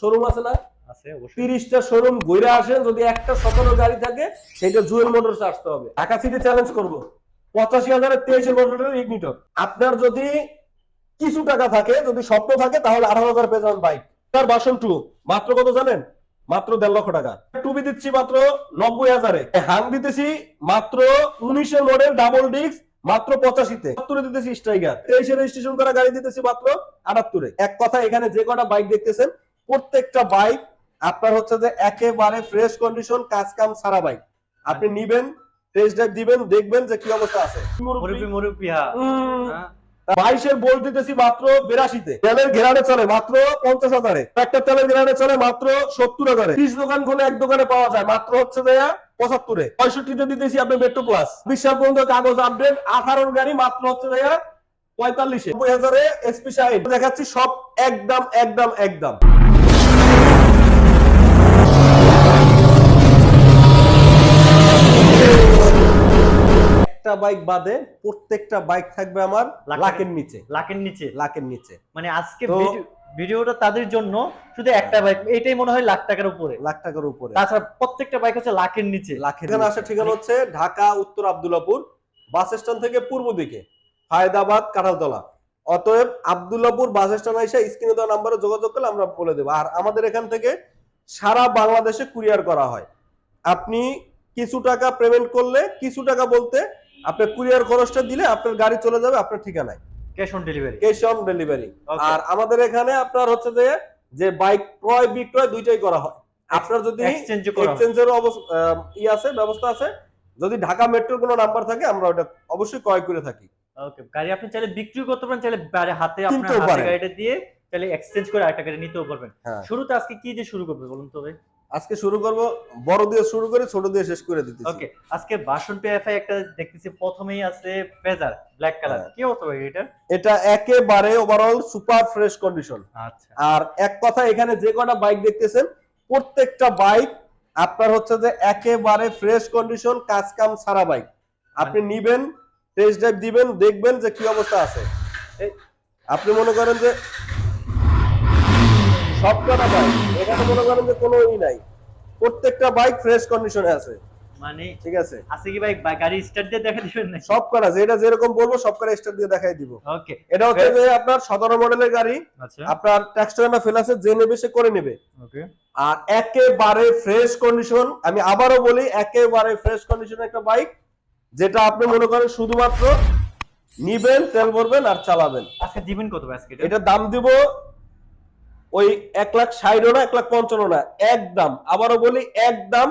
Showroom আছে না? তিরিশটা শোরুম ঘুরে আসেন যদি একটা সতেরো গাড়ি থাকে সেটা জুয়েল মোটরস আসতে হবে। ঢাকা সিটি চ্যালেঞ্জ করব। পঁচাশি হাজারের তেইশের মোটরের ইগনিটর আপনার যদি কিছু টাকা থাকে যদি স্বপ্ন থাকে তাহলে আঠারো হাজার পেয়ে যাবেন বাইক তার বাসন টু মাত্র কত জানেন? মাত্র দেড় লক্ষ টাকা। টুবি দিচ্ছি মাত্র নব্বই হাজারে। হাং দিতেছি মাত্র উনিশের মডেল ডাবল ডিস্ক মাত্র পঁচাশিতে। সত্তরে দিতেছি স্ট্রাইকার তেইশে রেজিস্ট্রেশন করা গাড়ি দিতেছি মাত্র আটাত্তরে। এক কথা এখানে যে কটা বাইক দেখতেছেন প্রত্যেকটা বাইক আপনার হচ্ছে যে একেবারে ফ্রেশ কন্ডিশন কাজ কাম সারা বাইক আপনি নিবেন টেস্ট ড্রাইভ দিবেন দেখবেন যে কি অবস্থা আছে। হ্যাঁ। হ্যাঁ। বাইশের বোল্ট দিতেছি মাত্র বিরাশিতে। তেলের ঘেরানে চলে মাত্র পঞ্চাশ হাজারে। একটা তেলের ঘেরানে চলে মাত্র সত্তর হাজারে। ত্রিশ দোকান খোলে এক দোকানে পাওয়া যায় মাত্র হচ্ছে যে পঁচাত্তরে। পঁয়ষট্টিতে দিতেছি আপনি মেট্রো প্লাস বিশ্বাস পর্যন্ত কাগজ আপডেট আঠারোর গাড়ি মাত্র হচ্ছে যে পঁয়তাল্লিশে। নব্বই হাজারে এসপি দেখাচ্ছি সব একদম একদম একদম। একটা বাইক বাদে প্রত্যেকটা বাইক থাকবে আমার লাখ লাখের নিচে। লাখের নিচে। লাখের নিচে। মানে আজকে ভিডিওটা তাদের জন্য শুধু একটা বাইক এটাই মনে হয় লাখ টাকার উপরে। লাখ টাকার উপরে। তাছাড়া প্রত্যেকটা বাইক হচ্ছে লাখের নিচে। লাখের আসার ঠিকানা হচ্ছে ঢাকা উত্তর আব্দুল্লাপুর বাস স্ট্যান্ড থেকে পূর্ব দিকে হায়দ্রাবাদ কাঁঠালতলা। অতএব আব্দুল্লাপুর বাস স্ট্যান্ড এসে স্ক্রিনে দেওয়া নাম্বারে যোগাযোগ করলে আমরা বলে দেবো। আর আমাদের এখান থেকে সারা বাংলাদেশে কুরিয়ার করা হয়। আপনি কিছু টাকা পেমেন্ট করলে কিছু টাকা বলতে আপনার কুরিয়ার খরচটা দিলে আপনার গাড়ি চলে যাবে আপনার ঠিকানায়। Cash on delivery. Cash on delivery. আর আমাদের এখানে আপনার হচ্ছে যে যে বাইক ক্রয় বিক্রয় দুইটাই করা হয়। আপনার যদি। এক্সচেঞ্জের ই আছে ব্যবস্থা আছে। যদি ঢাকা মেট্রোর কোনো নাম্বার থাকে আমরা ওটা অবশ্যই ক্রয় করে থাকি। ওকে গাড়ি আপনি চাইলে বিক্রি করতে পারেন চাইলে হাতে আপনার হাতে গাড়িটা দিয়ে তাহলে এক্সচেঞ্জ করে আরেকটা গাড়ি নিতেও পারবেন। হ্যাঁ। শুরুতে আজকে কি দিয়ে শুরু করবে বলুন তো ভাই? আজকে শুরু করব বড় দিয়ে শুরু করে ছোট দিয়ে শেষ করে দিতেছি। ওকে আজকে বাসন পিএফআই একটা দেখতেছি প্রথমেই আছে ফেজার ব্ল্যাক কালার। কি অবস্থা ভাই এটা এটা একেবারে ওভারঅল সুপার ফ্রেশ কন্ডিশন আচ্ছা। আর এক কথা এখানে যে কটা বাইক দেখতেছেন প্রত্যেকটা বাইক আপনার হচ্ছে যে একেবারে ফ্রেশ কন্ডিশন কাজ কাম সারা বাইক আপনি নিবেন টেস্ট ড্রাইভ দিবেন দেখবেন যে কি অবস্থা আছে। আপনি মনে করেন যে সব কটা বাইক এখানে মনে করেন যে কোনো ই নাই। প্রত্যেকটা বাইক ফ্রেশ কন্ডিশনে আছে। মানে ঠিক আছে? আছে কি ভাই গাড়ি স্টার্ট দিয়ে দেখা দিবেন না সব কটা যেটা যেরকম বলব সব স্টার দিয়ে দেখাই দিব। ওকে এটা হচ্ছে যে আপনার সতেরো মডেলের গাড়ি। আচ্ছা। আপনার ট্যাক্স টাকা ফেল আছে যে নেবে সে করে নেবে। ওকে আর একেবারে ফ্রেশ কন্ডিশন আমি আবারও বলি একেবারে ফ্রেশ কন্ডিশন একটা বাইক যেটা আপনি মনে করেন শুধুমাত্র নিবেন তেল ভরবেন আর চালাবেন। আজকে দিবেন কত আজকে এটা? দাম দিব ওই এক লাখ ষাট না এক লাখ পঞ্চান্ন না একদম আবারও বলি একদম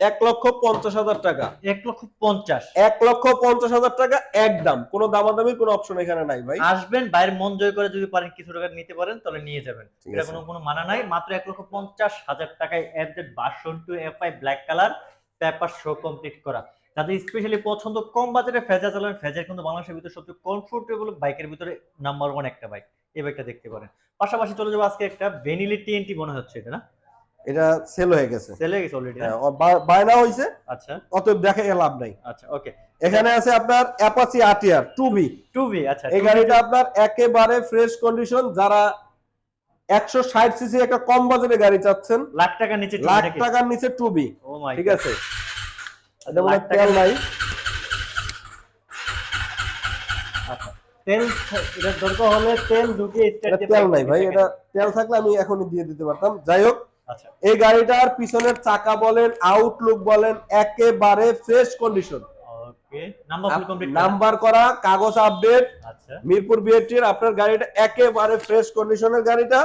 এক লক্ষ পঞ্চাশ হাজার টাকা। এক লক্ষ পঞ্চাশ। এক লক্ষ পঞ্চাশ হাজার টাকা একদম কোনো দামাদামির কোনো অপশন এখানে নাই ভাই। আসবেন বাইরের মন জয় করে যদি পারেন কিছু টাকা নিতে পারেন তাহলে নিয়ে যাবেন। এটা কোনো কোনো মানা নাই মাত্র এক লক্ষ পঞ্চাশ হাজার টাকায় FZ version two F I black colour paper show complete করা। যাদের স্পেশালি পছন্দ কম বাজেটে ফেজা চালান ফেজার কিন্তু বাংলাদেশের ভিতরে সবচেয়ে কমফোর্টেবল বাইকের ভিতরে নাম্বার ওয়ান একটা বাইক এই বাইকটা দেখতে পারেন। পাশাপাশি চলে যাব আজকে একটা ভেনিলি টিএনটি মনে হচ্ছে এটা না? এটা সেল হয়ে গেছে। সেল হয়ে গেছে অলরেডি হ্যাঁ, বায়না হয়েছে আচ্ছা। অতএব দেখে লাভ নাই। আচ্ছা ওকে এখানে আছে আপনার অ্যাপাচি বি টু বি আচ্ছা এই গাড়িটা আপনার একেবারে ফ্রেশ কন্ডিশন যারা একশো ষাট সিসি একটা কম বাজারে গাড়ি চাচ্ছেন লাখ টাকার নিচে লাখ টাকার নিচে টু বি ও মাই ঠিক আছে? এটা মনে তেল নাই আচ্ছা তেল এটা দরকার হলে তেল এটা তেল নাই ভাই এটা তেল থাকলে আমি এখনই দিয়ে দিতে পারতাম। যাই হোক আচ্ছা। এই গাড়িটার পিছনের চাকা বলেন আউটলুক বলেন একেবারে ফ্রেশ কন্ডিশন নাম্বার করা। কাগজ আপডেট আচ্ছা। মিরপুর বিএটির আপনার গাড়িটা একেবারে ফ্রেশ কন্ডিশনের গাড়িটা।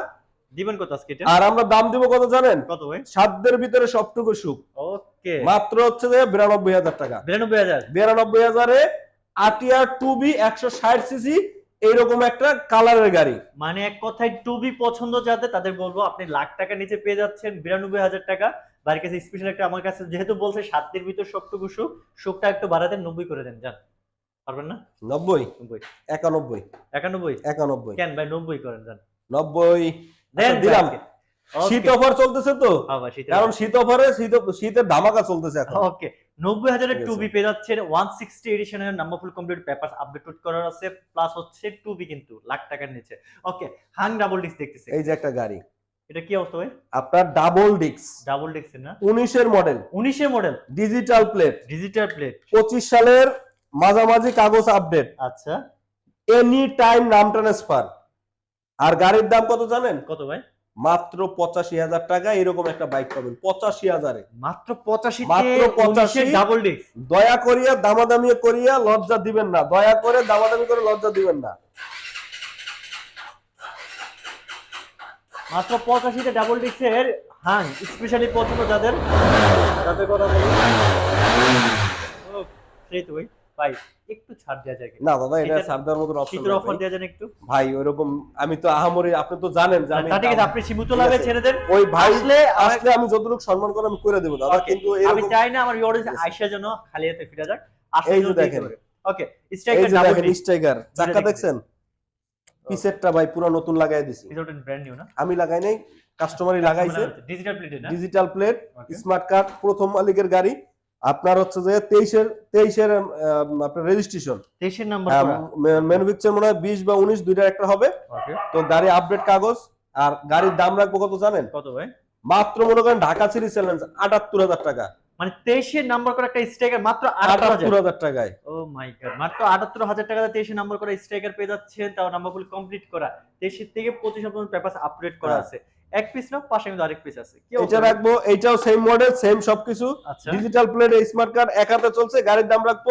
দিবেন কত আজকে এটা? আর আমরা দাম দিব কত জানেন? কত ভাই? সাধ্যের ভিতরে সবটুকু সুখ। ওকে মাত্র হচ্ছে যে বিরানব্বই হাজার টাকা। বিরানব্বই হাজার? বিরানব্বই হাজারে আটিয়ার টু বি একশো ষাট সিসি এইরকম একটা কালারের গাড়ি। মানে এক কথায় টু বি পছন্দ যাতে তাদের বলব আপনি লাখ টাকা নিচে পেয়ে যাচ্ছেন বিরানব্বই হাজার টাকা। বাড়ির কাছে স্পেশাল একটা আমার কাছে যেহেতু বলছে সাতের ভিতর সবটুকু সুখ সুখটা একটু বাড়াতে নব্বই করে দেন যান। পারবেন না? নব্বই? নব্বই। একানব্বই। একানব্বই? একানব্বই। কেন ভাই নব্বই করেন যান। নব্বই। দেন আচ্ছা, দিলাম। শীত অফার চলতেছে তো? কারণ শীত অফারে শীত শীতের ধামাকা চলতেছে এখন। ওকে নব্বই হাজারের টু। বি পেয়ে যাচ্ছেন one sixty এডিশনের number full complete paper update করার আছে প্লাস হচ্ছে টু বি কিন্তু লাখ টাকার নিচে। ওকে হাং ডাবল ডিস্ক দেখতেছি। এই যে একটা গাড়ি। এটা কি অবস্থা ভাই? আপনার ডাবল ডিক্স ডাবল ডিক্সের না? উনিশের মডেল উনিশের model digital plate digital plate পঁচিশ সালের মাঝামাঝি কাগজ আপডেট আচ্ছা। এনি টাইম নাম ট্রান্সফার আর গাড়ির দাম কত জানেন? কত ভাই? মাত্র পঁচাশি হাজার টাকা এরকম একটা বাইক পাবেন পঁচাশি হাজারে। মাত্র পঁচাশি মাত্র 85 ডাবল ডিক্স দয়া করিয়া দামাদামি করিয়া লজ্জা দিবেন না দয়া করে দামাদামি করে লজ্জা দিবেন না। মাত্র পঁচাশিতে ডাবল ডিক্সের হাং স্পেশালি পছন্দ যাদের। যাদের কথা বলি। ভাই একটু ছাড় দেওয়া যায় না দাদা এটা শীতের- সাবধান মতো অপশন শীতের অফার দেওয়া যায় একটু? ভাই ওইরকম আমি তো আহামরি আপনি তো জানেন যে আমি তা ঠিক আছে আপনি সীমিত লাভে ছেড়ে দেন। ওই ভাই আসলে আসলে আমি যতটুকু সম্মান করে আমি করে দেবো দাদা কিন্তু আমি চাই না আমার যেন খালি হাতে ফিরে যাক আসলে এই যে দেখেন। ওকে স্ট্রাইকার ডাবল স্ট্রাইকার চাকা দেখছেন? পিসেরটা ভাই পুরো নতুন লাগাই দিছি। ব্র্যান্ড নিউ না? আমি লাগাই নাই কাস্টমারই লাগাইছে। ডিজিটাল প্লেটে না? ডিজিটাল প্লেট স্মার্ট কার্ড প্রথম মালিকের গাড়ি। আপনার হচ্ছে যে তেইশের তেইশের আপনার রেজিস্ট্রেশন 23 নাম্বার করা। ম্যানুফ্যাকচার মনে হয় বিশ বা উনিশ দুইটার একটা হবে। তো গাড়ি আপডেট কাগজ আর গাড়ির দাম রাখব কত জানেন? কত ভাই? মাত্র মনে করেন ঢাকা সিটি চ্যালেঞ্জ আটাত্তর হাজার টাকা। মানে 23 নাম্বার করা একটা স্ট্রাইকার মাত্র 78000 আটাত্তর হাজার টাকায়। ও মাই গড মাত্র 78000 টাকা দিয়ে 23 নাম্বার করা স্ট্রাইকার পেয়ে যাচ্ছেন তাও নাম্বারগুলো কমপ্লিট করা। 23 থেকে 25 পর্যন্ত পেপারস আপডেট করা হ্যাঁ। আছে। এক পিস না পাশে কিন্তু আরেক পিস আছে। এটা রাখব এটাও সেম মডেল সেম সবকিছু। ডিজিটাল প্লেট স্মার্ট কার্ড এক হাতে চলছে গাড়ির দাম রাখব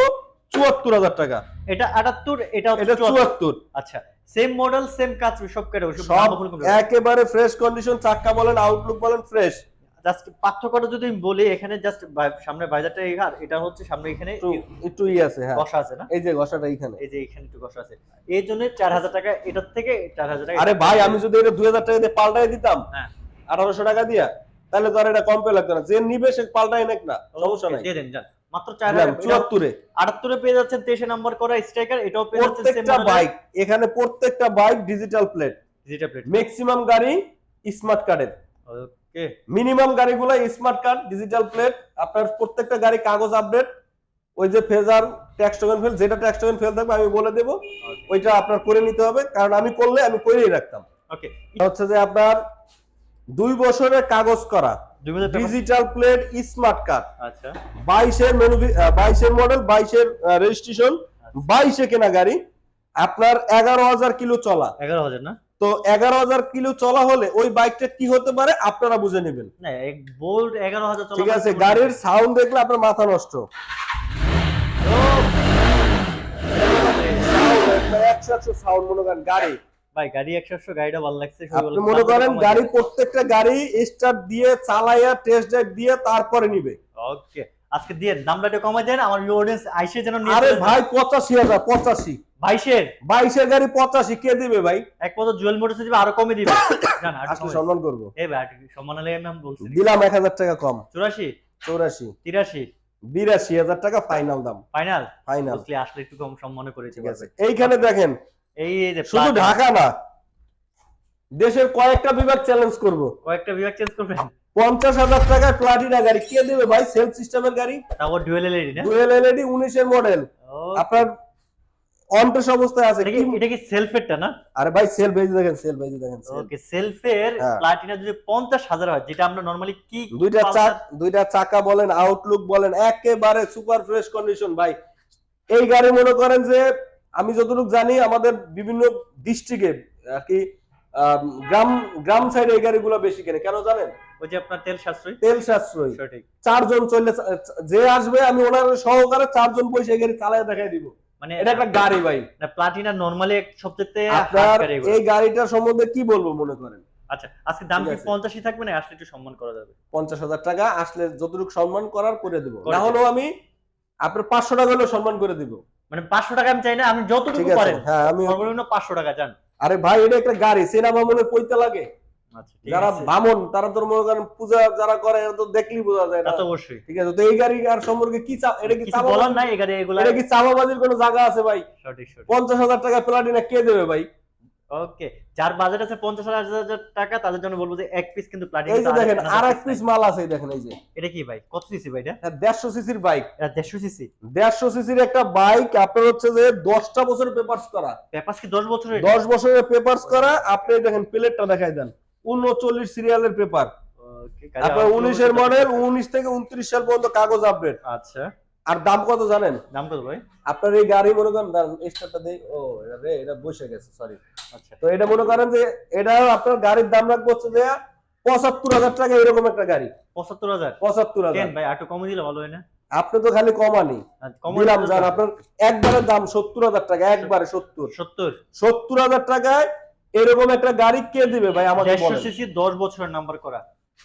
চুয়াত্তর হাজার টাকা। এটা 78 এটা এটা চুয়াত্তর। আচ্ছা সেম মডেল সেম কাজ সব কেটে সব। একেবারে ফ্রেশ কন্ডিশন চাক্কা বলেন আউটলুক বলেন ফ্রেশ জাস্ট পার্থক্যটা যদি আমি বলি এখানে জাস্ট সামনে বাইজারটা এখানে এটা হচ্ছে সামনে এখানে একটু ই আছে হ্যাঁ। আছে না? এই যে এইখানে। এই যে এখানে একটু আছে। এই জন্য চার হাজার টাকা এটার থেকে চার হাজার টাকা আরে ভাই আমি যদি এটা দুই হাজার টাকা দিয়ে পাল্টাই দিতাম হ্যাঁ। আঠারোশো টাকা দিয়া তাহলে তো আর এটা কম পে লাগতো না। যে নিবে সে পাল্টাই নাক না সমস্যা নাই। দিয়ে দেন যান। মাত্র চার হাজার চুয়াত্তরে। আটাত্তরে পেয়ে যাচ্ছেন তেইশে নাম্বার করা স্ট্রাইকার এটাও পেয়ে যাচ্ছেন প্রত্যেকটা বাইক এখানে প্রত্যেকটা bike digital plate digital plate maximum গাড়ি স্মার্ট কার্ডের মিনিমাম গাড়িগুলো স্মার্ট কার্ড ডিজিটাল প্লেট আপনার প্রত্যেকটা গাড়ি কাগজ আপডেট ওই যে ফেজার ট্যাক্স টোকেন ফেল যেটা ট্যাক্স টোকেন ফেল থাকবে আমি বলে দেবো। ওইটা আপনার করে নিতে হবে কারণ আমি করলে আমি করেই রাখতাম। ওকে হচ্ছে যে আপনার দুই বছরের কাগজ করা ডিজিটাল প্লেট স্মার্ট কার্ড আচ্ছা। বাইশের মেনু বাইশের মডেল বাইশের রেজিস্ট্রেশন বাইশে কেনা গাড়ি আপনার এগারো হাজার কিলো চলা। এগারো হাজার না? তো এগারো হাজার কিলো চলা হলে ওই বাইকটা কি হতে পারে আপনারা বুঝে নেবেন। বোল্ড এগারো হাজার ঠিক আছে গাড়ির সাউন্ড দেখলে আপনার মাথা নষ্ট। একশো একশো সাউন্ড মনে করেন গাড়ি। ভাই গাড়ি একশো একশো গাড়িটা ভালো লাগছে আপনি মনে করেন গাড়ি প্রত্যেকটা গাড়ি স্টার্ট দিয়ে চালাইয়া টেস্ট ড্রাইভ দিয়ে তারপরে নিবে। ওকে আজকে দিয়ে দামটা একটু কমাই দেন আমার অডিয়েন্স আইসে যেন আরে ভাই পঁচাশি হাজার পঁচাশি। বাইশের? বাইশের গাড়ি পঁচাশি কে দিবে ভাই? এক পদ জুয়েল মোটরস দিবে আরও কমে দিবে। সম্মান করব। এই ভাই সম্মান আমি বলছি। দিলাম এক হাজার টাকা কম। চুরাশি? চৌরাশি। তিরাশি? বিরাশি হাজার টাকা ফাইনাল দাম। ফাইনাল ফাইনাল আসলে একটু কম সম্মানে করেছে ঠিক আছে। এইখানে দেখেন এই যে শুধু ঢাকা না দেশের কয়েকটা বিভাগ চ্যালেঞ্জ করব। কয়েকটা বিভাগ চেঞ্জ করবেন? পঞ্চাশ হাজার টাকায় প্লাটিনা গাড়ি। কে দেবে ভাই? সেলফ সিস্টেমের গাড়ি? ডুয়েল এলইডি না? ডুয়েল এলইডি উনিশের মডেল আপনার অন্টেস অবস্থায় আছে। এটা কি এটা কি সেলফেরটা না? আরে ভাই সেল ভেজে দেখেন সেল ভেজে দেখেন ওকে সেলফের হ্যাঁ। প্লাটিনা যদি পঞ্চাশ হাজার হয় যেটা আমরা নর্মালি কি দুইটা চাক দুইটা চাকা বলেন আউটলুক বলেন একেবারে সুপার ফ্রেশ কন্ডিশন ভাই। এই গাড়ি মনে করেন যে আমি যতটুকু জানি আমাদের বিভিন্ন ডিস্ট্রিক্টে আর কি গ্রাম গ্রাম সাইডে এই গাড়িগুলো বেশি কেনে। কেন জানেন? ওই যে আপনার তেল সাশ্রয়ী? তেল সাশ্রয়ী। সঠিক। চারজন চললে যে আসবে আমি ওনার সহকারে চারজন পয়সা গাড়ি চালায় দেখাই দিব। মানে এটা একটা গাড়ি ভাই। না প্লাটিনা নর্মালি সবচেয়ে আপনার এই গাড়িটার সম্বন্ধে কি বলব মনে করেন? আচ্ছা আজকে দাম কি আছে। পঞ্চাশই থাকবে না? আসলে একটু সম্মান করা যাবে। পঞ্চাশ হাজার টাকা আসলে যতটুকু সম্মান করার করে দিব। না হলেও আমি আপনার পাঁচশো টাকা হলেও সম্মান করে দিব। মানে পাঁচশো টাকা আমি চাই না আমি ঠিক যতটুকু আছে। পারেন। হ্যাঁ আমি সর্বনিম্ন পাঁচশো টাকা চান আরে ভাই এটা একটা গাড়ি। সেনা বামনের কইতে লাগে। যারা বামন তারা তোর মনে করেন পূজা যারা করে এরা তো দেখলেই বোঝা যায় না। অবশ্যই। ঠিক আছে তো এই গাড়ি আর সম্পর্কে কি এটা কি চাপা বলার নাই এখানে এগুলা এটা কি চাপাবাজির কোনো জায়গা আছে ভাই? সঠিক সঠিক। পঞ্চাশ হাজার টাকা প্লাটিনা কে দেবে ভাই? ওকে যার বাজেট আছে পঞ্চাশ হাজার টাকা তাদের জন্য বলব যে এক পিস কিন্তু প্লাটিনা এই যে দেখেন আর এক পিস মাল আছে দেখেন এই যে। এটা কি ভাই? কত সিসি ভাই এটা? দেড়শো সিসির বাইক এটা দেড়শো সিসি দেড়শো সিসির একটা বাইক আপনার হচ্ছে যে দশটা বছরের পেপার্স করা। পেপাস কি দশ বছরের? দশ বছরের পেপার্স করা আপনি দেখেন প্লেটটা দেখাই দেন। উনচল্লিশ সিরিয়ালের পেপার আপনার উনিশের মডেল উনিশ থেকে উনত্রিশ সাল পর্যন্ত কাগজ আপডেট আচ্ছা। আর দাম কত জানেন? দাম কত ভাই? আপনার এই গাড়ি মনে করেন স্টারটা দেই। ও এটা রে এটা বসে গেছে সরি আচ্ছা। তো এটা মনে করেন যে এটা আপনার গাড়ির দাম রাখব হচ্ছে যে পঁচাত্তর হাজার টাকা এরকম একটা গাড়ি। পঁচাত্তর হাজার? পঁচাত্তর হাজার। ভাই একটু কমে দিলে ভালো হয় না? আপনি তো খালি কমানি দিলাম যান আপনার একবারে দাম সত্তর হাজার টাকা একবারে সত্তর। সত্তর? সত্তর হাজার টাকায় এরকম একটা গাড়ি কে দিবে ভাই আমাকে বলেন। সিসি দশ বছরের নাম্বার করা।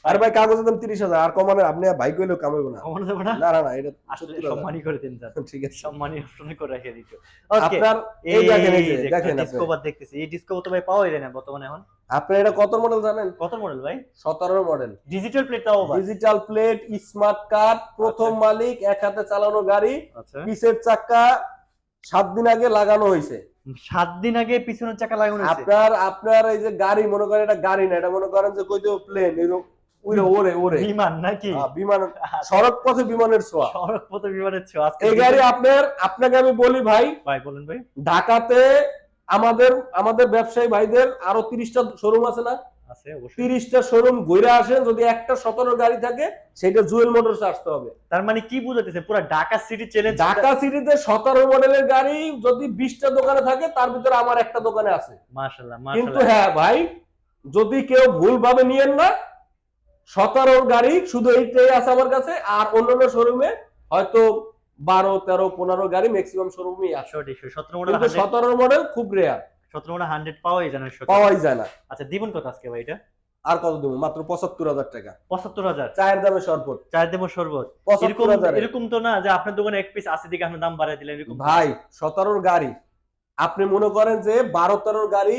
আর ভাই কাগজের দাম তিরিশ হাজার আর কমানে আপনি ভাই কইলেও কামাইবো না। কমানো যাবে না? না না এটা আসলে 70,000 সম্মানই করে দিন যান ঠিক আছে। সম্মানী অপশনে করে রেখে দিত ওকে আপনার এই দেখেন এই যে দেখেন আপনি। ডিসকভার দেখতেছি। এই ডিসকভার তো ভাই পাওয়া যায় না বর্তমানে এখন। আপনি এটা কত মডেল জানেন? কত মডেল ভাই? সতেরো মডেল ডিজিটাল প্লেট তাও ভাই ডিজিটাল প্লেট স্মার্ট কার্ড প্রথম মালিক এক হাতে চালানো গাড়ি আচ্ছা। পিছের চাকা সাত দিন আগে লাগানো হয়েছে সাত দিন আগে পিছনের চাকা লাগানো আপনার আপনার এই যে গাড়ি মনে করেন এটা গাড়ি না এটা মনে করেন যে কই প্লেন এরকম ওরে ওরে। বিমান নাকি? আহ, বিমান সড়ক পথে বিমানের ছোঁয়া। সড়ক পথে বিমানের ছোঁয়া এই গাড়ি আপনার আপনাকে আমি বলি ভাই ভাই বলেন ভাই। ঢাকাতে আমাদের আমাদের ব্যবসায়ী ভাইদের আরও তিরিশটা শোরুম আছে না? তিরিশটা শোরুম ঘুরে আসেন যদি একটা সতেরো গাড়ি থাকে সেটা জুয়েল মোটরস আসতে হবে। তার মানে কি বুঝাতেছে পুরো ঢাকা সিটি চ্যালেঞ্জ ঢাকা সিটিতে সতেরো মডেলের গাড়ি যদি বিশটা দোকানে থাকে তার ভিতরে আমার একটা দোকানে আছে। কিন্তু হ্যাঁ ভাই যদি কেউ ভুল ভাবে নিয়েন না সতেরোর গাড়ি শুধু এইটাই আছে আমার কাছে আর অন্যান্য শোরুমে হয়তো বারো তেরো পনেরো গাড়ি ম্যাক্সিমাম শোরুমই সঠিক সতেরো মডেল সতেরো মডেল খুব রেয়ার সতেরো মডেল হান্ড্রেড পাওয়াই জানেন পাওয়াই যায় না। আচ্ছা দিবেন কত আজকে ভাই এটা? আর কত দেবো মাত্র পঁচাত্তর হাজার টাকা। পঁচাত্তর হাজার? চায়ের দামে সরবত চার দেবো শরবত। এরকম এরকম তো না যে আপনার দোকানে এক পিস আছে দিকে আপনি দাম বাড়াই দিলেন এরকম ভাই সতেরোর গাড়ি। আপনি মনে করেন যে বারো তেরোর গাড়ি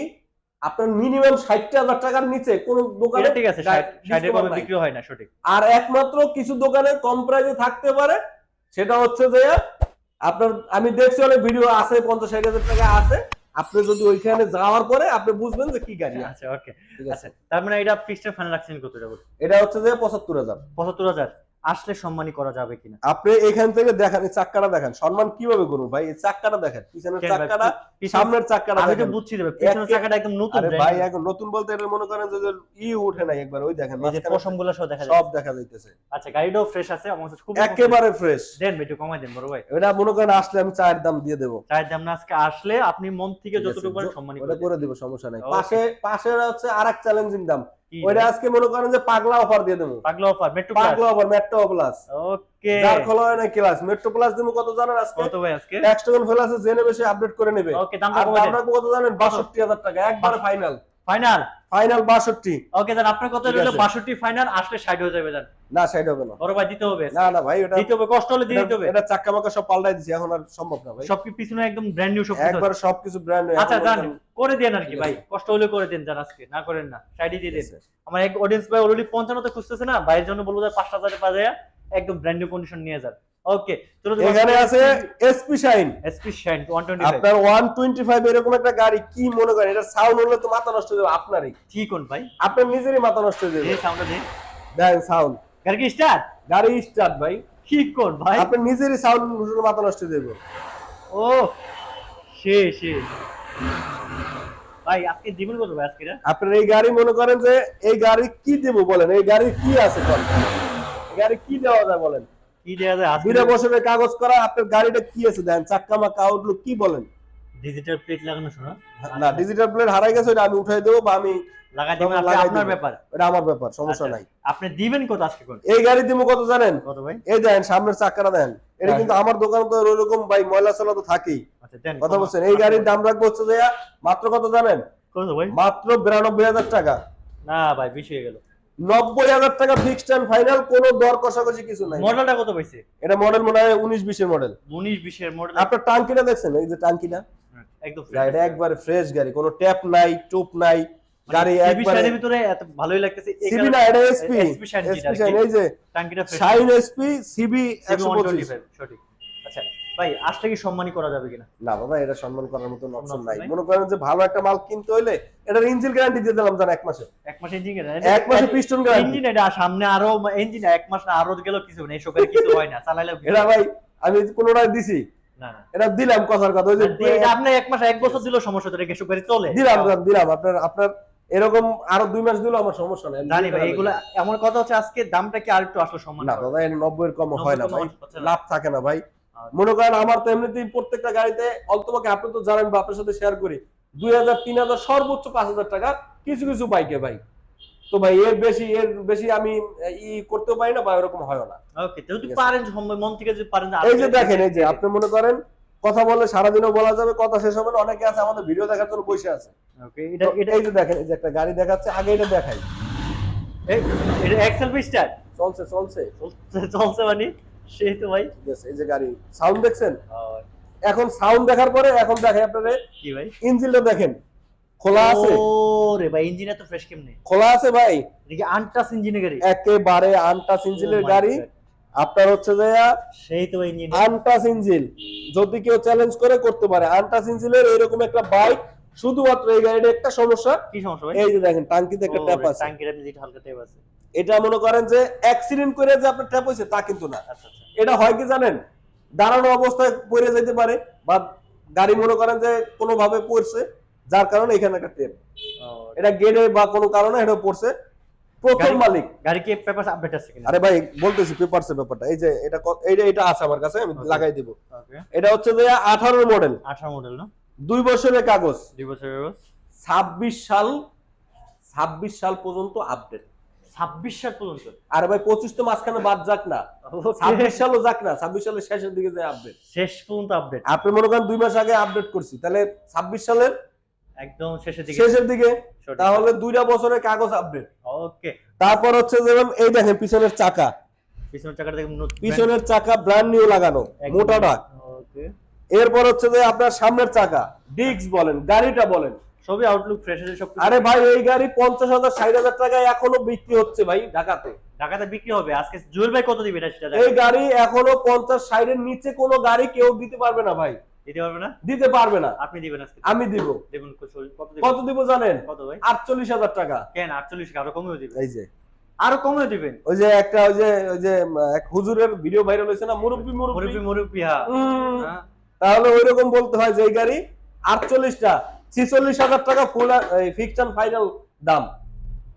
আপনার মিনিমাম ষাটটা হাজার টাকার নিচে কোন দোকানে ঠিক আছে ষাট-। বিক্রি হয় না সঠিক। আর একমাত্র কিছু দোকানে কম প্রাইসে থাকতে পারে সেটা হচ্ছে যে আপনার আমি দেখছি অনেক ভিডিও আছে পঞ্চাশ ষাট হাজার টাকা আছে। আপনি যদি ওইখানে যাওয়ার পরে আপনি বুঝবেন যে কি গাড়ি আছে। আচ্ছা ওকে। ঠিক আছে। আচ্ছা তার মানে এটা ফিক্সড ফাইনাল রাখছেন কত টাকা এটা হচ্ছে যে পঁচাত্তর হাজার। পঁচাত্তর হাজার? আসলে সম্মানই করা যাবে কিনা। আপনি এখান থেকে দেখেন এই চাক্কাটা দেখেন সম্মান কীভাবে করব ভাই? এই চাক্কাটা দেখেন পিছনের চাক্কাটা সামনের চাক্কাটা আমি তো বুঝছি দেবে পিছনের চাকাটা একদম নতুন আরে ভাই। এখন নতুন বলতে এটা মনে করেন যে ই উঠে নাই একবার ওই দেখেন এই যে পশমগুলো সহ দেখা যায় সব দেখা যাইতেছে। আচ্ছা গাড়িটাও ফ্রেশ আছে আমার খুব একেবারে ফ্রেশ দেন একটু কমাই দেন বড় ভাই। এটা মনে করেন আসলে আমি চায়ের দাম দিয়ে দেবো। চায়ের দাম না আজকে আসলে আপনি মন থেকে যতটুকু পারেন সম্মানই করে করে দিব সমস্যা নাই। পাশে পাশে হচ্ছে আর এক চ্যালেঞ্জিং দাম। ওইটা আজকে মনে করেন যে পাগলা অফার দিয়ে দেবো। পাগলা অফার মেট্রো পাগলা অফার মেট্রো প্লাস ওকে যার খোলা হয় না ক্লাস মেট্রো প্লাস দেবো কত জানেন আজকে? কত ভাই আজকে? ট্যাক্স টোকেন ফেলে আছে জেনে বেশি আপডেট করে নেবে। ওকে দাম কত জানেন? বাষট্টি হাজার টাকা একবারে ফাইনাল ফাইনাল ফাইনাল বাষট্টি। ওকে দেন আপনার ঠিক হলো 62 ফাইনাল আসলে 60 হয়ে যাবে দেন না সাইড হবে না। বড় ভাই দিতে হবে। না না ভাই ওটা দিতে হবে কষ্ট হলে দিতে হবে। এটা চাক্কা মাক্কা সব পাল্টাই দিছি এখন আর সম্ভব না ভাই। সব কি পিছনে একদম ব্র্যান্ড নিউ সব কিছু একবার সবকিছু ব্র্যান্ড আচ্ছা জান করে দেন আর কি ভাই। কষ্ট হলে করে দেন জান আজকে। না করেন না সাইডে দিয়ে দেন। আমার এক অডিয়েন্স ভাই অলরেডি 55 তে খুঁজতেছে না ভাইয়ের জন্য বলব যে 5000 এ পাওয়া যায় একদম ব্র্যান্ড নিউ কন্ডিশন নিয়ে যান। ওকে এখানে আছে এসপি শাইন এসপি শাইন 125 আপনার 125 এরকম একটা গাড়ি কি মনে করেন? এটা সাউন্ড হলে তো মাথা নষ্ট হয়ে যাবে আপনারই। ঠিক কোন ভাই? আপনার নিজেরই মাথা নষ্ট হয়ে যাবে। এই সাউন্ডটা দে দেখেন সাউন্ড গাড়ি কি স্টার্ট গাড়ি স্টার্ট ভাই। ঠিক কোন ভাই? আপনার নিজেরই সাউন্ড মাথা নষ্ট হয়ে যাবে। ও সে সে। ভাই আজকে দিবেন কত ভাই আজকে আপনার এই গাড়ি মনে করেন যে এই গাড়ি কি দেবো বলেন? এই গাড়ি কি আছে বলেন? এই গাড়ি কি দেওয়া যায় বলেন? কি দেয়া যায় দুইটা বছরের কাগজ করা আপনার গাড়িটা কি আছে দেন? চাক্কা আউটলুক কি বলেন? ডিজিটাল প্লেট লাগানো শোনো। না ডিজিটাল প্লেট হারাই গেছে ওটা আমি উঠাই দেবো বা আমি লাগাই আপনার ব্যাপার। এটা আমার ব্যাপার সমস্যা আচ্ছা। নাই। আপনি দিবেন কত আজকে কোন? এই গাড়ি দিব কত জানেন? কত ভাই? এই দেন সামনের দেন। এটা হ্যাঁ। কিন্তু আমার দোকানে তো ওইরকম ভাই ময়লা চলা তো থাকেই। আচ্ছা কথা বলছেন এই গাড়ির দাম রাখব হচ্ছে মাত্র কত জানেন? কত ভাই? মাত্র বিরানব্বই হাজার টাকা। না ভাই বেশি হয়ে গেল। নব্বই হাজার টাকা ফিক্সড অ্যান্ড ফাইনাল কোনো দর কষাকষি কিছু নাই। মডেলটা কত পাইছে? এটা মডেল মনে হয় উনিশ বিশের মডেল 19 20 এর মডেল আপনার টাঙ্কিটা দেখছেন? এই যে টাঙ্কিটা? একদম গাড়িটা একবারে ফ্রেশ গাড়ি কোনো ট্যাপ নাই টোপ নাই গাড়ি একবারে ভিতরে এত ভালোই লাগতেছে সিবি না এটা এসপি SP শাইন যেটা এসপি আর কি। শাইন এই যে টাঙ্কিটা শাইন এসপি সিবি একশো পঁচিশ। সঠিক। আচ্ছা ভাই আসলে কি সম্মানই করা যাবে কিনা? না বাবা এটা সম্মান করার মতো অপশন নাই? মনে করেন যে ভালো একটা মাল কিনতে হইলে এটার ইঞ্জিন গ্যারান্টি দিয়ে দিলাম জান এক মাসে। এক মাস ইঞ্জিন এক মাসে পিস্টন গ্যারান্টি ইঞ্জিন এটা সামনে আরও ইঞ্জিন এক মাস না আরও গেল কিছু এসব কিছু হয় না চালাইলে এটা ভাই আমি কোনোটাই দিছি। না না। এটা দিলাম কথার কথা ওই যে আর দিয়ে আপনি এক মাস এক বছর সমস্যা তো রেখে সুপারি চলে? দিলাম দিলাম, আপনার আপনার এরকম আরও দুই মাস দিলেও আমার সমস্যা নেই। জানি ভাই। এগুলা এমন কথা হচ্ছে আজকে দামটা কি আরেকটু আসলে সম্মান না? দাদা এর নব্বই এর কম হয় না ভাই। না। লাভ থাকে না ভাই। মনে করেন আমার তো এমনিতেই প্রত্যেকটা গাড়িতে অল্পকে আপনি তো জানেন বা আপনার সাথে শেয়ার করি দুই হাজার তিন হাজার সর্বোচ্চ পাঁচ হাজার টাকা কিছু কিছু বাইকে ভাই। তো ভাই এর বেশি এর বেশি আমি ই করতেও পারি না বা এরকম হয় না। ওকে যদি পারেন মন থেকে যদি পারেন এই যে দেখেন এই যে আপনি মনে করেন কথা বললে সারাদিনও বলা যাবে কথা শেষ হবে না অনেকে আছে আমাদের ভিডিও দেখার জন্য বসে আছে। ওকে এটা এটা এই যে দেখেন এই যে একটা গাড়ি দেখাচ্ছে আগে এটা দেখাই। এই- এটা এক্সেল স্টার চলছে। চলছে চলছে মানে? সেই তো ভাই এই যে গাড়ি। সাউন্ড দেখছেন? এখন সাউন্ড দেখার পরে এখন আপনারা কি ভাই? ইঞ্জিনটা দেখেন। খোলা আছে? ও রে ভাই ইঞ্জিন এত ফ্রেশ কেমনে? খোলা আছে ভাই? আনটাস ইঞ্জিনের গাড়ি। একেবারে আনটাস ইঞ্জিনের Oh গাড়ি। আপনার হচ্ছে যে সেই তো ইঞ্জিন আনটাস ইঞ্জিন যদি কেউ চ্যালেঞ্জ করে করতে পারে। আনটাস ইঞ্জিনের এরকম একটা বাইক শুধুমাত্র এই গাড়ির একটা সমস্যা। কি সমস্যা ভাই? এই যে দেখেন টাঙ্কিতে একটা ট্যাপ আছে। ট্যাঙ্কের যেটা হালকা ট্যাপ আছে। এটা মনে করেন যে অ্যাক্সিডেন্ট করে যে আপনার ট্যাপ হয়েছে তা কিন্তু না। আচ্ছা আচ্ছা। এটা হয় কি জানেন? দাঁড়ানো অবস্থায় পড়ে যেতে পারে বা গাড়ি মনে করেন যে কোনোভাবে পড়ছে যার কারণে এখানে একটা ট্যাপ এটা গেটে বা কোনো কারণে এটা পড়ছে। প্রথম মালিক। গাড়ি কি পেপার আপডেট আছে কিনা? আরে ভাই বলতেছি পেপারসের ব্যাপারটা। এই যে এটা এইটা এটা আছে আমার কাছে আমি লাগাই দিব। এটা হচ্ছে যে আঠারো মডেল 18 মডেল না? দুই বছরের কাগজ। দুই বছরের বয়স ছাব্বিশ সাল ছাব্বিশ সাল পর্যন্ত আপডেট 26 সাল পর্যন্ত। আরে ভাই পঁচিশ তো মাঝখানে বাদ যাক না। ছাব্বিশ সালও যাক না ছাব্বিশ সালের শেষের দিকে যে আপডেট শেষ পর্যন্ত আপডেট আপনি মনে করেন দুই মাস আগে আপডেট করছি তাহলে ছাব্বিশ সালের একদম শেষের দিকে। শেষের দিকে? তাহলে দুইটা বছরের কাগজ আপডেট ওকে। তারপর হচ্ছে যেমন এই দেখেন পিছনের চাকা। পিছনের চাকাটা দেখুন পিছনের চাকা ব্র্যান্ড নিউ লাগানো একদম। মোটাটা ওকে। এরপর হচ্ছে যে আপনার সামনের চাকা ডিস্ক বলেন গাড়িটা বলেন সবই আউটলুক ফ্রেশ আছে সব আরে ভাই এই গাড়ি টাকায় এখনও বিক্রি হচ্ছে ভাই ঢাকাতে। ঢাকাতে বিক্রি হবে? আজকে জুয়েল ভাই কত দিবে এটা সেটা এই গাড়ি এখনও পঞ্চাশ ষাটের নিচে কোনো গাড়ি কেউ দিতে পারবে না ভাই। দিতে পারবে না? দিতে পারবে না। আপনি দিবেন আজকে। আমি দিব। দেখুন কত- দিব জানেন? কত ভাই? আটচল্লিশ হাজার টাকা। কেন 48 আরও কমিয়ে দিবেন। এই যে। আরও কমিয়ে দিবেন? ওই যে একটা ওই যে ওই যে এক হুজুরের ভিডিও ভাইরাল হয়েছে না? মুরব্বি মুরব্বি। মুরব্বি হ্যাঁ। হ্যাঁ। তাহলে ওই রকম বলতে হয় যে এই গাড়ি আটচল্লিশটা। ছিচল্লিশ হাজার টাকা ফুল ফিক্সড অ্যান্ড ফাইনাল দাম।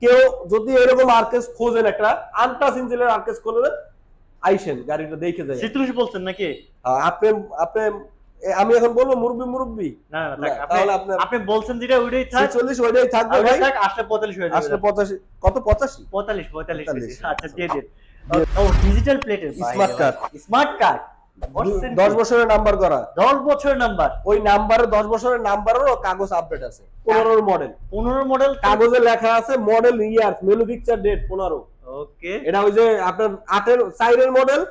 কেউ যদি এরকম আর্কেস খোঁজেন একটা আনটাস ইঞ্জিনের আর্কেস খোঁজেন আইসেন গাড়িটা দেখে যায় শীতলুষি বলছেন নাকি? আপনি আপনি আমি এখন বলব মুরব্বি মুরব্বি। না না না, আপনি তাহলে আপনি বলছেন যেটা ওইটাই থাক। ছেচল্লিশ ওইটাই থাকবে ওইটাই ভাই। থাক আসলে 45 হয়ে যাবে। আসলে পঁচাশি কত পঁচাশি? 45 45 45 আচ্ছা দিয়ে দিন। ও ডিজিটাল প্লেটের Smart card. স্মার্ট কার্ড দশ বছরের নাম্বার করা। 10 বছর নাম্বার ওই নাম্বারে দশ বছরের নাম্বারেরও কাগজ আপডেট আছে। পনেরোর মডেল 15 মডেল কাগজে লেখা আছে মডেল ইয়ার ম্যানুফ্যাকচার ডেট পনেরো। ওকে এটা ওই যে আপনার আটের চাইরের মডেল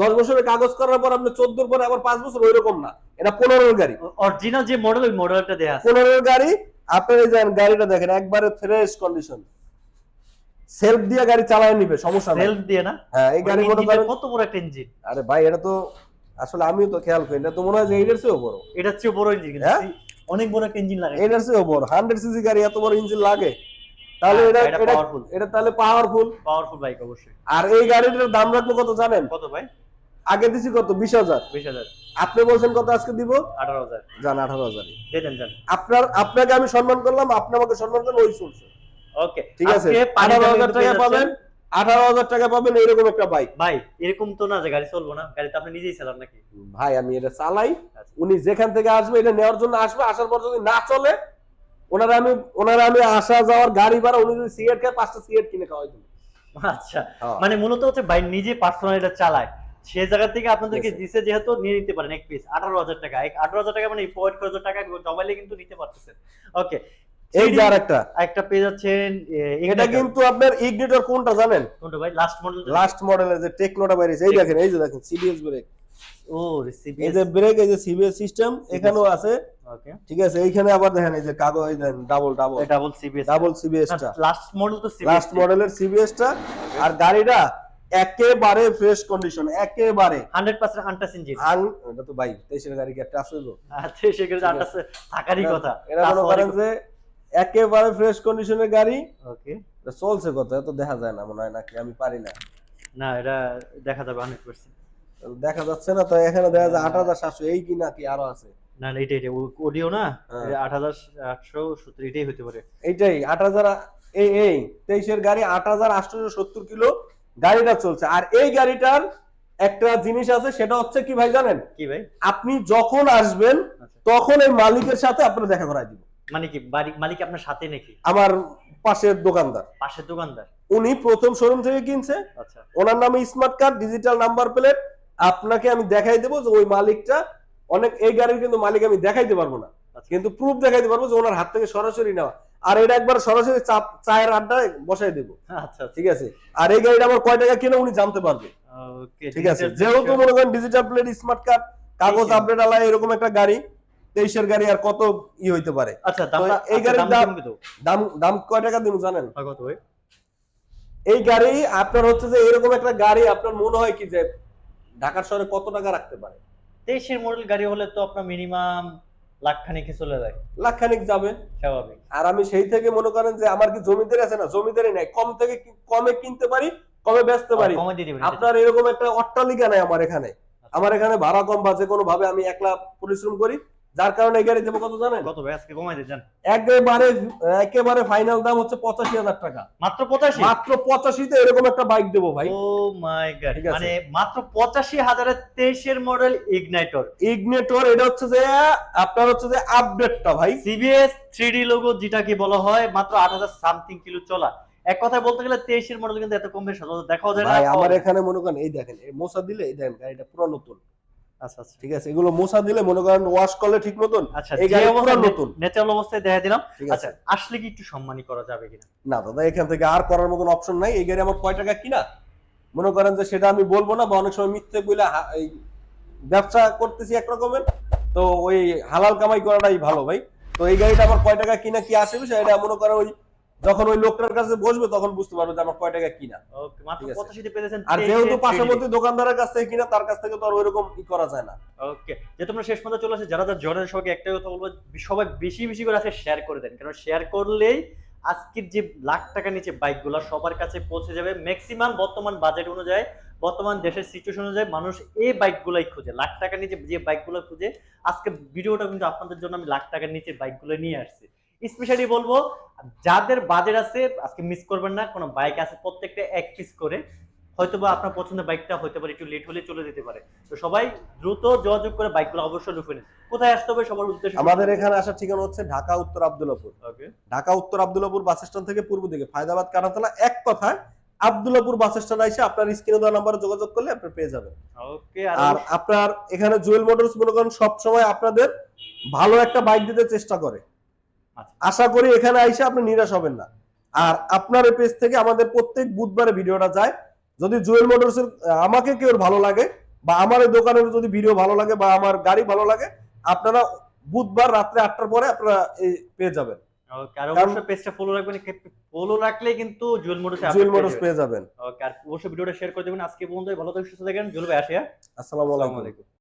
দশ বছরের কাগজ করার পর আপনি চোদ্দোর পরে আবার পাঁচ বছর ওই রকম না। এটা পনেরোর গাড়ি। অরিজিনাল যে মডেল ওই মডেলটা দেয়া পনেরোর গাড়ি আপনার এই যে গাড়িটা দেখেন একবারে ফ্রেশ কন্ডিশন সেলফ দিয়ে গাড়ি চালায় নিবে সমস্যা সেলফ দিয়ে না? হ্যাঁ এই গাড়ি মনে করেন কত বড় একটা ইঞ্জিন আরে ভাই এটা তো আসলে আমিও তো খেয়াল করি এটা তো মনে হয় যে এইটার চেয়েও বড়। এটা হচ্ছে বড় ইঞ্জিন হ্যাঁ? অনেক বড় একটা ইঞ্জিন লাগে এটার চেয়েও বড় হান্ড্রেড সিসি গাড়ি এত বড় ইঞ্জিন লাগে। তাহলে হ্যাঁ, এটা এটা এটা তাহলে পাওয়ারফুল পাওয়ারফুল বাইক অবশ্যই। আর এই গাড়িটার দাম রাখব কত জানেন? কত ভাই? আগে দিছি কত? বিশ হাজার। 20000 আপনি বলছেন কত আজকে দিব? 18000 জান আঠারো হাজার দিয়ে দেন দেন আপনার আপনাকে আমি সম্মান করলাম আপনি আমাকে সম্মান করলেন ওই চলছে। ওকে। ঠিক আছে? আঠারো হাজার টাকা পাবেন। আঠারো হাজার টাকা পাবেন এইরকম একটা বাইক ভাই এরকম তো না যে গাড়ি চলবো না। গাড়ি তো আপনি নিজেই চালান নাকি? ভাই আমি এটা চালাই। আচ্ছা। উনি যেখান থেকে আসবে এটা নেওয়ার জন্য আসবে আসার পর যদি না চলে ওনারা আমি ওনারা আমি আসা যাওয়ার গাড়ি ভাড়া উনি যদি সিগারেট খায় পাঁচটা সিগারেট কিনে খাওয়াই দেবো। আচ্ছা। হ্যাঁ। মানে মূলত হচ্ছে ভাই নিজে পার্সোনাল এটা চালায়। সে জায়গা থেকে আপনাদেরকে দিছে যেহেতু নিয়ে নিতে পারেন এক পিস আঠারো হাজার টাকা। আঠারো হাজার টাকা মানে প্রোভাইড করার টাকা জমাইলে কিন্তু নিতে পারতেছেন। ওকে এই যে আরেকটা। একটা পেয়ে যাচ্ছেন এটা কিন্তু আপনার ইগনিটর কোনটা জানেন? কোনটা ভাই? লাস্ট মডেল লাস্ট মডেলের যে টেকনোটা বেরিয়েছে এই দেখেন এই যে দেখেন সিবিএস ব্রেক ও এই যে ব্রেক এই যে সিবিএস সিস্টেম এখানেও আছে। ওকে ঠিক আছে এইখানে আবার দেখেন এই যে কাগজ দেখেন double double double CBS double CBS টা। লাস্ট মডেল তো সিবিএস লাস্ট মডেলের সিবিএস টা। আর গাড়িটা একেবারে ফ্রেশ কন্ডিশন একেবারে। 100% আনটাস ইঞ্জিন আং এটা তো ভাই তেইশের গাড়ি কি একটা আছে তো আচ্ছা সেক্ষেত্রে আনটাস থাকারই কথা। এটা মনে করেন যে একেবারে ফ্রেশ কন্ডিশনের গাড়ি। ওকে এটা চলছে কত? এত দেখা যায় না মনে হয় নাকি? আমি পারি না। না এটা দেখা যাবে 100% দেখা যাচ্ছে না তো এখানে দেখা যায় আট হাজার সাতশো এই কি নাকি আরও আছে? না না এটা এটা অডিও না? হ্যাঁ। আট হাজার আটশো সত্তর এটাই হতে পারে। এইটাই আট হাজার এই এই তেইশের গাড়ি আট হাজার আটশো সত্তর কিলো গাড়িটা চলছে। আর এই গাড়িটার একটা জিনিস আছে সেটা হচ্ছে কি ভাই জানেন? কি ভাই? আপনি যখন আসবেন আচ্ছা। তখন এই মালিকের সাথে আপনার দেখা করাই দিব। মানে কি বাড়ি মালিক আপনার সাথে নাকি? আমার পাশের দোকানদার। পাশের দোকানদার? উনি প্রথম শোরুম থেকে কিনছে। আচ্ছা। ওনার নামে smart card digital number plate আপনাকে আমি দেখাই দেবো যে ওই মালিকটা অনেক এই গাড়ির কিন্তু মালিক আমি দেখাইতে পারব না। আচ্ছা। কিন্তু প্রুফ দেখাইতে পারব যে ওনার হাত থেকে সরাসরি নেওয়া। আর এটা একবার সরাসরি চাপ চায়ের আড্ডায় বসাই দেবো। আচ্ছা আচ্ছা। ঠিক আছে? আর এই গাড়িটা আমার কয় টাকা কিনে উনি জানতে পারবে। ঠিক আছে? যেহেতু মনে করেন ডিজিটাল প্লেট স্মার্ট কার্ড কাগজ আপডেট আলা এরকম একটা গাড়ি তেইশের গাড়ি আর কত ই হইতে পারে? আচ্ছা এই এই গাড়ির দাম- দাম কয় টাকা দিব জানেন? কত ভাই? এই গাড়ি আপনার হচ্ছে যে এরকম একটা গাড়ি আপনার মনে হয় কি যে ঢাকার শহরে কত টাকা রাখতে পারে? তেইশের মডেল গাড়ি হলে তো আপনার মিনিমাম লাখ খানিকে চলে যায়। লাখ খানিক যাবে। স্বাভাবিক। আর আমি সেই থেকে মনে করেন যে আমার কি জমিদারি আছে না? জমিদারি নাই। কম থেকে কমে কিনতে পারি কমে বেচতে পারি। আপনার এরকম একটা অট্টালিকা নাই আমার এখানে। আমার এখানে ভাড়া কম বা যে কোনো ভাবে আমি একলা পরিশ্রম করি। যার কারণে এই গাড়ি দেবো কত জানেন? কত ভাই? আজকে কমাই দিয়ে যান। একেবারে একেবারে ফাইনাল দাম হচ্ছে পঁচাশি হাজার টাকা। মাত্র পঁচাশি? মাত্র পঁচাশিতে এরকম একটা বাইক দেবো ভাই। ও মাই গড মানে মাত্র পঁচাশি হাজারের তেইশের মডেল ইগনাইটর ইগনেটর এটা হচ্ছে যে আপনার হচ্ছে যে আপডেটটা ভাই। সিবিএস থ্রি ডি লোগো যেটাকে বলা হয় মাত্র আট হাজার সামথিং কিলো চলা। এক কথায় বলতে গেলে তেইশের মডেল কিন্তু এত কম বেশ দেখাও যায় না। ভাই আমার এখানে মনে করেন এই দেখেন এই মোসা দিলে এই দেখেন গাড়িটা পুরো নতুন। আচ্ছা আচ্ছা। ঠিক আছে এগুলো মোসা দিলে মনে করেন ওয়াশ করলে ঠিক মতন আচ্ছা এই গাড়ি পুরো নতুন। ন্যাচারাল অবস্থায় দেখা দিলাম। আচ্ছা আসলে কি একটু সম্মানী করা যাবে কিনা? না দাদা এখান থেকে আর করার মতন অপশন নাই। এই গাড়ি আমার কয় টাকা কিনা? মনে করেন যে সেটা আমি বলব না বা অনেক সময় মিথ্যে বলে এই ব্যবসা করতেছি এক রকমের তো ওই হালাল কামাই করাটাই ভালো ভাই। তো এই গাড়িটা আমার কয় টাকা কিনা কি আসে বিষয় এটা মনে করেন ওই যখন ওই লোকটার কাছে বসবে তখন বুঝতে পারবে যে আমার কয় টাকা কিনা। আর যেহেতু পার্শ্ববর্তী দোকানদারের কাছ থেকে কিনা তার কাছ থেকে তো আর ওইরকম ই করা যায় না। ওকে যে তোমরা শেষ পর্যন্ত চলে আসে যারা যারা সবাইকে একটাই কথা বলব সবাই বেশি বেশি করে শেয়ার করে দেন। কারণ শেয়ার করলেই আজকের যে লাখ টাকা নিচে বাইকগুলো সবার কাছে পৌঁছে যাবে। ম্যাক্সিমাম বর্তমান বাজেট অনুযায়ী বর্তমান দেশের সিচুয়েশন অনুযায়ী মানুষ এই বাইক বাইকগুলাই খুঁজে। লাখ টাকার নিচে যে বাইক বাইকগুলো খুঁজে আজকে ভিডিওটা কিন্তু আপনাদের জন্য আমি লাখ টাকার নিচে বাইকগুলো নিয়ে আসছি। স্পেশালি বলব যাদের বাজেট আছে আজকে মিস করবেন না কোনো বাইক আছে প্রত্যেকটা এক পিস করে হয়তোবা আপনার পছন্দের বাইকটা হতে পারে একটু লেট হলে চলে যেতে পারে। তো সবাই দ্রুত যোগাযোগ করে বাইকগুলো অবশ্যই লুফে নিন। কোথায় আসতে হবে সবার উদ্দেশ্যে আমাদের এখানে আসার ঠিকানা হচ্ছে ঢাকা উত্তর আব্দুল্লাপুর ওকে ঢাকা উত্তর আব্দুল্লাপুর বাস স্ট্যান্ড থেকে পূর্ব দিকে। ফায়দাবাদ কাটাতলা এক কথায় আব্দুল্লাপুর বাস স্ট্যান্ড এসে আপনার স্ক্রিনে দেওয়া নাম্বারে যোগাযোগ করলে আপনি পেয়ে যাবেন। ওকে আর আপনার এখানে জুয়েল মোটরস মনে করেন সবসময় আপনাদের ভালো একটা বাইক দিতে চেষ্টা করে। আশা করি এখানে আইসে আপনি নিরাশ হবেন না। আর আপনার এই পেজ থেকে আমাদের প্রত্যেক বুধবারে ভিডিওটা যায়। যদি জুয়েল মোটরস আমাকে কেউ ভালো লাগে বা আমার দোকানের যদি ভিডিও ভালো লাগে বা আমার গাড়ি ভালো লাগে আপনারা বুধবার রাত্রে আটটার পরে আপনারা এই পেয়ে যাবেন। ওকে আর পেজটা ফলো রাখবেন। ফলো রাখলে কিন্তু জুয়েল মোটরসে জুয়েল মোটরস পেয়ে যাবেন। ওকে আর অবশ্যই ভিডিওটা শেয়ার করে দেবেন। আজকে বন্ধু ভালো থাকবেন সুস্থ থাকবেন জুয়েল ভাই আসে? আসসালামু আসসালামু আলাইকুম। আলাইকুম।